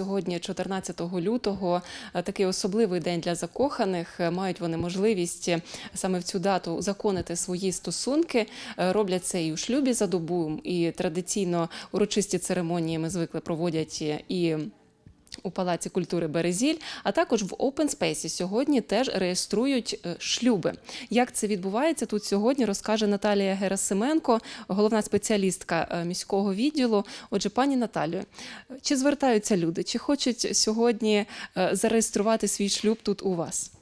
сьогодні, 14 лютого, е, такий особливий день для закоханих. Е, Мають вони можливість е, саме в цю дату узаконити свої стосунки. Роблять це і у шлюбі за добу, і традиційно урочисті церемонії ми звикли проводять і. У Палаці культури Березіль, а також в Open Space сьогодні теж реєструють е, шлюби. Як це відбувається тут сьогодні, розкаже Наталія Герасименко, головна спеціалістка е, міського відділу. Отже, пані Наталію, чи звертаються люди, чи хочуть сьогодні е, зареєструвати свій шлюб тут у вас?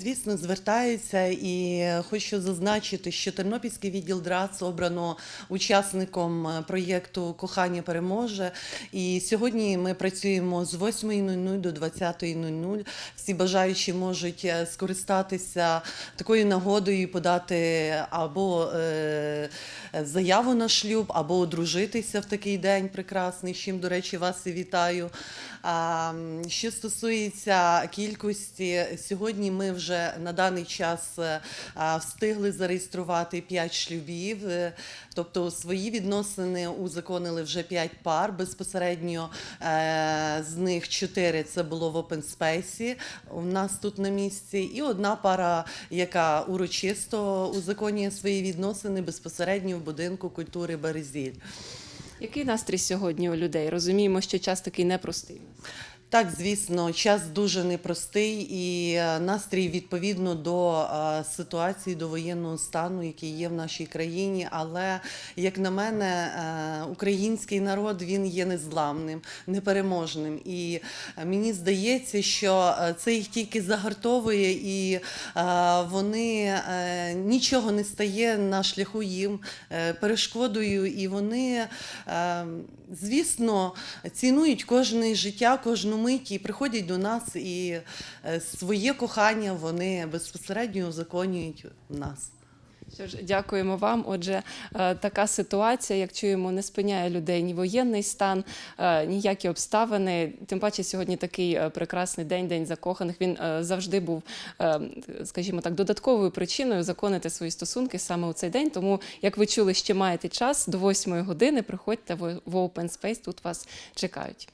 Звісно, звертаються і хочу зазначити, що Тернопільський відділ ДРАЦ обрано учасником е, проєкту Кохання переможе. І сьогодні ми працюємо з 8.00 до 20.00. Всі бажаючі можуть е, скористатися такою нагодою і подати або е, заяву на шлюб, або одружитися в такий день прекрасний. з чим, до речі, вас і вітаю. Що стосується кількості, сьогодні ми вже на даний час е, встигли зареєструвати 5 шлюбів, е, тобто свої відносини узаконили вже 5 пар. Безпосередньо е, з них 4 це було в Open Space у нас тут на місці, і одна пара, яка урочисто узаконює свої відносини безпосередньо в будинку культури Березіль. Який настрій сьогодні у людей? Розуміємо, що час такий непростий. Так, звісно, час дуже непростий і е, настрій відповідно до е, ситуації, до воєнного стану, який є в нашій країні. Але як на мене, е, український народ він є незламним, непереможним. І мені здається, що це їх тільки загартовує, і вони нічого не стає на шляху їм перешкодою, і вони, звісно, цінують кожне життя, кожну мить і приходять до нас, і е, своє кохання вони безпосередньо узаконюють в нас. Що ж, дякуємо вам. Отже, е, така ситуація, як чуємо, не спиняє людей ні воєнний стан, е, ніякі обставини. Тим паче, сьогодні такий прекрасний день, день закоханих. Він завжди був, скажімо так, додатковою причиною законити свої стосунки саме у цей день. Тому, як ви чули, ще маєте час до 8 години. Приходьте в Open Space, тут вас чекають.